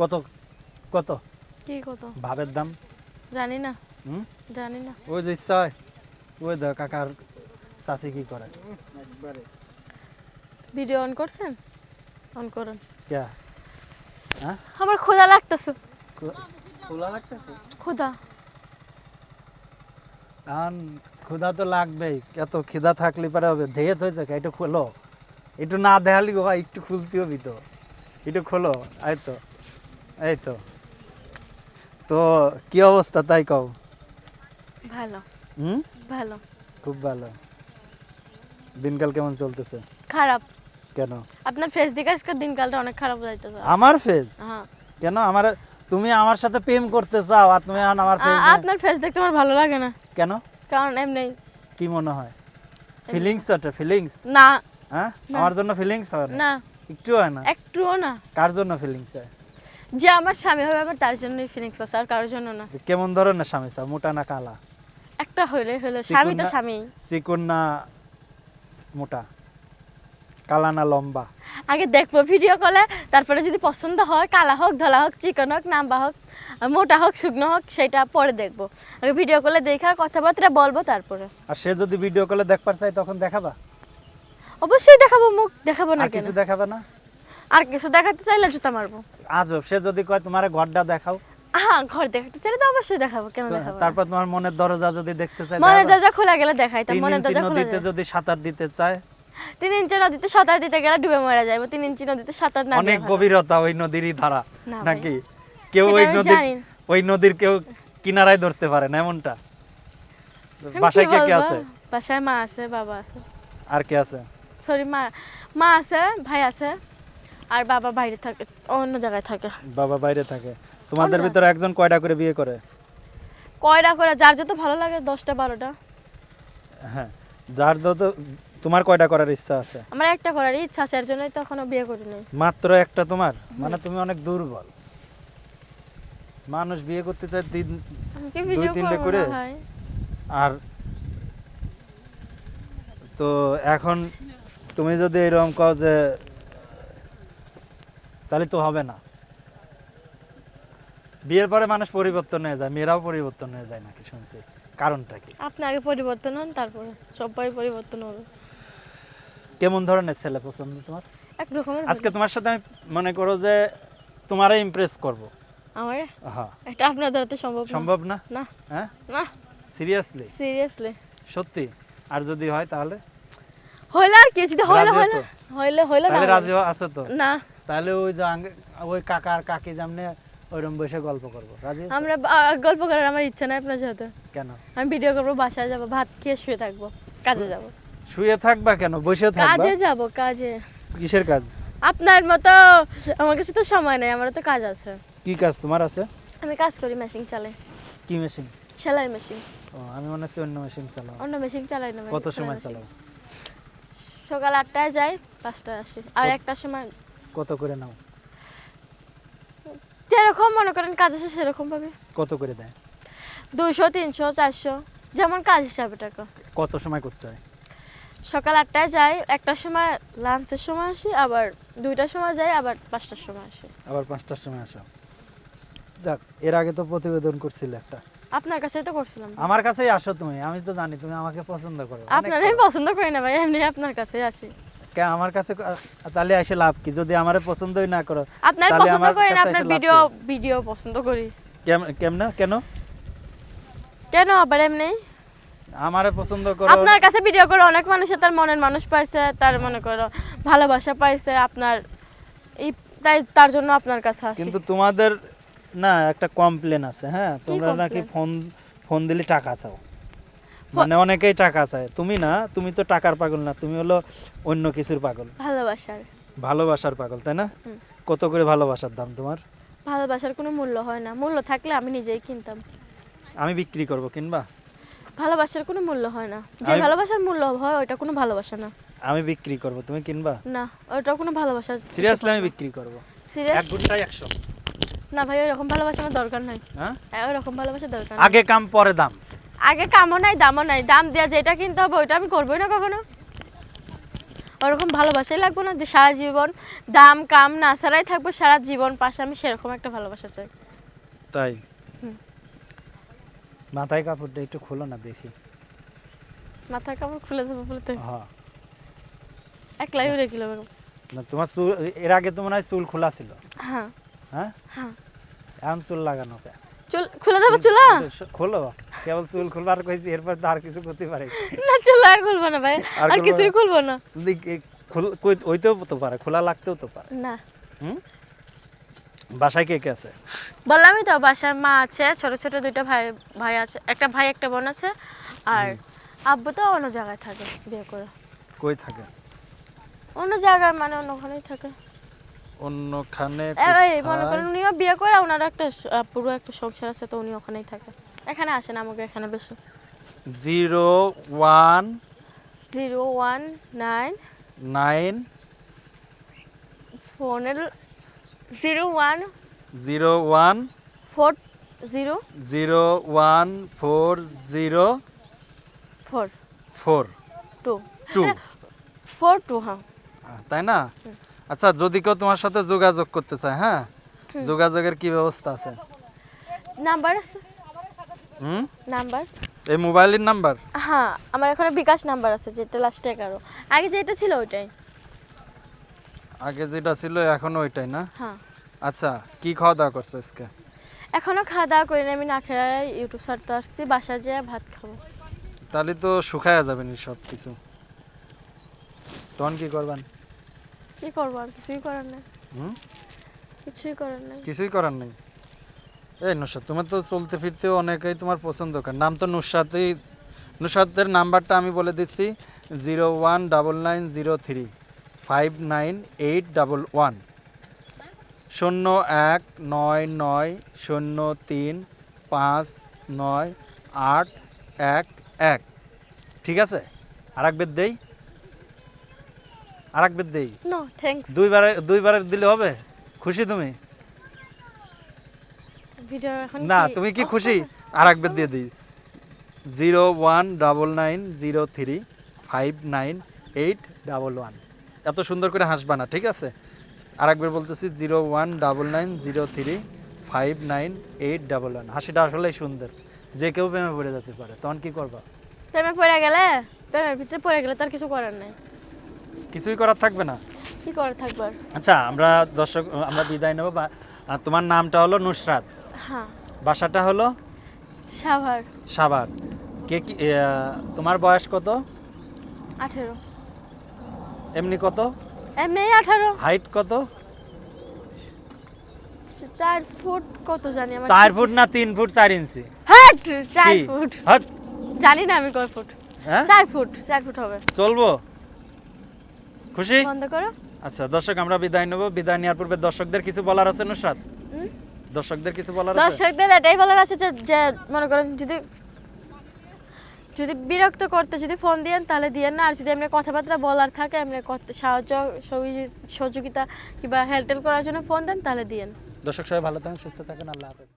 কত কত? কি কত? ভাবের দাম? জানি না। হুম? জানি না। ওই যে ইচ্ছা হয়। ওই দেখ কাকার চাষি কি করে। ভিডিও অন করছেন? অন করুন। কে? হ্যাঁ? আমার ক্ষুধা লাগতেছে। খোলা লাগতেছে? ক্ষুধা কারণ ক্ষুধা তো লাগবেই। এত খিদা থাকলে পারে হবে। ধেয়ে হয়েছে এটা খোলো। একটু না দেখালি হয় একটু খুলতে হবি তো। একটু খোলো এই তো। এই তো। তো কি অবস্থা তাই কও? ভালো। হুম? ভালো। খুব ভালো। দিনকাল কেমন চলতেছে? খারাপ। কেন? আপনার ফেস দেখে আজকের দিনকালটা অনেক খারাপ যাইতেছে। আমার ফেজ হ্যাঁ। কেন? আমার তুমি আমার সাথে প্রেম করতে চাও আর তুমি এখন আমার আ- আপনার ফেস দেখতে আমার ভালো লাগে না। কেন? কারণ এমনি কি মনে হয়? ফিলিংস ওটা ফিলিংস না। হ্যাঁ? আমার জন্য ফিলিংস হয় না? না। একটু হয় না? একটুও না। কার জন্য ফিলিংস হয়? যে আমার স্বামী হবে আমার তার জন্যই ফিলিংস আছে আর কারোর জন্য না। কেমন ধরনের স্বামী চাও মোটা না কালা? একটা হইলে হইলে স্বামী তো স্বামী। চিকন না মোটা? কালা না লম্বা? আগে দেখব ভিডিও কলে তারপরে যদি পছন্দ হয় কালা হোক ধলা হোক চিকন হোক নাম্বা হোক মোটা হোক শুকনো হোক সেটা পরে দেখব। আগে ভিডিও কলে দেখে আর কথাবার্তা বলব তারপরে। আর সে যদি ভিডিও কলে দেখবার চাই তখন দেখাবা? অবশ্যই দেখাবো মুখ দেখাবো না আর কিছু দেখাবে না? আর কিছু দেখাতে চাইলে জুতা মারবো। আজব সে যদি কয় তোমার ঘরটা দেখাও। হ্যাঁ ঘর দেখাতে চাইলে তো অবশ্যই দেখাবো কেন দেখাবো তারপর তোমার মনের দরজা যদি দেখতে চাই মনের দরজা খোলা গেলে দেখাই তার মনের দরজা খোলা যায়। যদি সাঁতার দিতে চায়। তিন ইঞ্চি নদীতে সাঁতার দিতে গেলে ডুবে মারা যাব তিন ইঞ্চি নদীতে সাঁতার না অনেক গভীরতা ওই নদীরই ধারা নাকি? কেউ ওই নদীর ওই নদীর কেউ কিনারায় ধরতে পারে না এমনটা? বাসায় কে কে আছে? বাসায় মা আছে বাবা আছে। আর কে আছে? সরি মা মা আছে ভাই আছে। আর বাবা বাইরে থাকে অন্য জায়গায় থাকে। বাবা বাইরে থাকে। তোমাদের ভিতরে একজন কয়টা করে বিয়ে করে? কয়টা করে? যার যত ভালো লাগে দশটা বারোটা। হ্যাঁ যার যত তোমার কয়টা করার ইচ্ছা আছে? আমার একটা করার ইচ্ছা আছে এর জন্যই তো এখনও বিয়ে করিনি মাত্র একটা তোমার? মানে তুমি অনেক দুর্বল। মানুষ বিয়ে করতে চায় তিন কি দুই তিনটে করে? আর তো এখন তুমি যদি এরকম কও যে তাহলে তো হবে না। বিয়ের পরে মানুষ পরিবর্তন হয়ে যায় মেয়েরাও পরিবর্তন হয়ে যায় নাকি শুনছি। কারণটা কি? আপনি আগে পরিবর্তন হন তারপরে সবাই পরিবর্তন হবে। কেমন ধরনের ছেলে পছন্দ তোমার? এক রকমের আজকে তোমার সাথে আমি মনে করো যে তোমারে ইমপ্রেস করব। আমার? হ্যাঁ। এটা আপনার দ্বারা তো সম্ভব না। সম্ভব না? না। হ্যাঁ? না। সিরিয়াসলি সিরিয়াসলি সত্যি? আর যদি হয় তাহলে? হইলে আর কি যদি হইলে রাজি হইলে হইলে না তাহলে রাজি আছো তো? না। তাহলে ওই যে ওই কাকা আর কাকি যেমনি ওইরকম বসে গল্প করব। রাজি আমরা গল্প করার আমার ইচ্ছা নাই আপনার সাথে। কেন? আমি ভিডিও করব বাসায় যাব ভাত খেয়ে শুয়ে থাকব কাজে যাব। শুয়ে থাকবা কেন? বসে থাকবা? কাজে যাব কাজে। কিসের কাজ? আপনার মতো আমার কাছে তো সময় নেই আমার তো কাজ আছে। কি কাজ তোমার আছে? আমি কাজ করি মেশিন চালাই। কি মেশিন সেলাই মেশিন ও আমি মনে হচ্ছে অন্য মেশিন চালাও। অন্য মেশিন চালাই না কত সময়। চালাও? সকাল আটটায় যাই পাঁচটায় আসি। আর একটার সময় কত করে নাও? যেরকম মনে করেন কাজ আছে সেরকম ভাবে কত করে দেয়? দুশো তিনশো চারশো যেমন কাজ হিসাবে টাকা। কত সময় করতে হয়? সকাল আটটায় যাই একটার সময় লাঞ্চের সময় আসি আবার দুইটার সময় যাই আবার পাঁচটার সময় আসি। আবার পাঁচটার সময় আসো। যাক এর আগে তো প্রতিবেদন করছিলে একটা। আপনার কাছেই তো করছিলাম। আমার কাছেই আসো তুমি আমি তো জানি তুমি আমাকে পছন্দ করো। অনেক আপনার করো। আমি পছন্দ করি না ভাই এমনি আপনার কাছেই আসি। কে আমার কাছে তাহলে এসে লাভ কি? যদি আমার পছন্দই না করো আপনার পছন্দ করি না আপনার ভিডিও ভিডিও পছন্দ করি। কেমনে কেন? কেন আবার এমনি? আমারে পছন্দ করো। আপনার কাছে ভিডিও করে অনেক মানুষে তার মনের মানুষ পাইছে তার মনে করো ভালোবাসা পাইছে আপনার এই তাই তার জন্য আপনার কাছে আসি। কিন্তু তোমাদের না একটা কমপ্লেন আছে হ্যাঁ? তোমরা নাকি ফোন ফোন দিলে টাকা চাও। মানে অনেকেই টাকা চায়। তুমি না তুমি তো টাকার পাগল না তুমি হলো অন্য কিছুর পাগল। ভালোবাসার। ভালোবাসার পাগল তাই না? কত করে ভালোবাসার দাম তোমার? ভালোবাসার কোনো মূল্য হয় না। মূল্য থাকলে আমি নিজেই কিনতাম। আমি বিক্রি করব কিনবা? ভালোবাসার কোনো মূল্য হয় না। যে ভালোবাসার মূল্য হয় ওটা কোনো ভালোবাসা না। আমি বিক্রি করব তুমি কিনবা? না ওটা কোনো ভালোবাসা সিরিয়াসলি আমি বিক্রি করব। সিরিয়াস এক ঘন্টায় একশো। না ভাই ওইরকম ভালোবাসা আমার দরকার নাই। হ্যাঁ? হ্যাঁ, ওইরকম ভালোবাসা দরকার আগে কাম পরে দাম। আগে কামও নাই দামও নাই। দাম দেওয়া যেটা কিনতে হবে ওইটা আমি করবোই না কখনো। ওরকম ভালোবাসাই লাগবে না যে সারা জীবন দাম কাম না ছাড়াই থাকব সারা জীবন পাশে আমি সেরকম একটা ভালোবাসা চাই। তাই। মাথায় কাপড়টা একটু খোলো না দেখি। মাথার কাপড় খুলে দেবো বলে তো। হ্যাঁ। একলাই উড়ে গেল না তোমার চুল এর আগে তো মনে হয় চুল খোলা ছিল। হ্যাঁ। হ্যাঁ? হ্যাঁ। এখন চুল লাগানো কে? চুল খুলে দেবো চুলা? খোলো কেবল চুল খুলবার কইছি এরপর তো আর কিছু করতে পারে। না চুলা আর খুলবো না ভাই আর আর কিছুই খুলবো না। ওইতেও তো পারে খোলা লাগতেও তো পারে। না। হুম? বাসায় কে কে আছে? বললামই তো বাসায় মা আছে ছোট ছোট দুইটা ভাই ভাই আছে একটা ভাই একটা বোন আছে আর আব্বু তো অন্য জায়গায় থাকে বিয়ে করে। কই থাকে? অন্য জায়গায় মানে অন্যখানেই থাকে। অন্যখানে এই মনে করেন উনিও বিয়ে করে ওনার একটা পুরো একটা সংসার আছে তো উনি ওখানেই থাকে। এখানে আসেন আমাকে এখানে বেশি zero one zero one nine nine ফোনের zero one zero one four zero zero one four zero four. Four. Two. Two. Four two হ্যাঁ। তাই না? আচ্ছা যদি কেউ তোমার সাথে যোগাযোগ করতে চায় হ্যাঁ? যোগাযোগের কি ব্যবস্থা আছে? নাম্বার আছে। হুম? নাম্বার। এই মোবাইলের নাম্বার? হ্যাঁ আমার এখানে বিকাশ নাম্বার আছে যেটা লাস্টে এগারো। আগে যেটা ছিল ওইটাই। আগে যেটা ছিল এখন ওইটাই না? হ্যাঁ। আচ্ছা কি খাওয়া দাওয়া করছ আজকে? এখনও খাওয়া দাওয়া করিনি আমি না খেয়ে ইউটিউব সারতে আসছি বাসা যেয়ে ভাত খাব। তাহলে তো শুকায়া যাবে নি সব কিছু তখন কি করবেন? কি করব আর? কিছুই করার নেই। কিছুই করার নেই। কিছুই করার নেই? এই নুসরাত তোমার তো চলতে ফিরতে অনেকেই তোমার পছন্দ করে। নাম তো নুসরাতই নুসরাতের নাম্বারটা আমি বলে দিচ্ছি zero one double nine zero three five nine eight double one. শূন্য এক নয় নয় শূন্য তিন পাঁচ নয় আট এক এক। ঠিক আছে? আর একবার দেই। আর দেই। নো থ্যাঙ্কস দুইবারে দুইবারে দিলে হবে? খুশি তুমি? ভিডিও এখন না তুমি কি খুশি? আর একবার দিয়ে দিই। Zero one double nine zero three five nine eight double one. এত সুন্দর করে হাসবা না ঠিক আছে? আর একবার বলতেছি zero one double nine zero three five nine eight double one. হাসিটা আসলেই সুন্দর। যে কেউ প্রেমে পড়ে যেতে পারে। তখন কি করবা? প্রেমে পড়ে গেলে? প্রেমের ভিতরে পড়ে গেলে তার কিছু করার নেই। কিছুই করার থাকবে না। কি করে থাকবার আচ্ছা আমরা দর্শক আমরা বিদায় নেব বা তোমার নামটা হলো নুসরাত। হ্যাঁ। বাসাটা হলো? সাভার। সাভার। কে কি তোমার বয়স কত? আঠেরো। এমনি কত? এমনি আঠারো। হাইট কত? চার ফুট কত জানি আমার। চার ফুট না তিন ফুট চার ইঞ্চি? হাট চার ফুট। হাট, জানি না আমি কয় ফুট। হ্যাঁ? চার ফুট চার ফুট হবে। চলবো? খুশি? বন্ধ করো। আচ্ছা দর্শক আমরা বিদায় নেব। বিদায় নেওয়ার পূর্বে দর্শকদের কিছু বলার আছে নুসরাত? দর্শকদের কিছু বলার আছে? দর্শকদের এটাই বলার আছে যে যে মনে করেন যদি যদি বিরক্ত করতে যদি ফোন দিয়েন তাহলে দিয়েন না। আর যদি এমনি কথাবার্তা বলার থাকে এমনি সাহায্য সহযোগিতা কিংবা হেল্প করার জন্য ফোন দেন তাহলে দিয়েন। দর্শক সবাই ভালো থাকেন সুস্থ থাকেন আল্লাহ হাফেজ।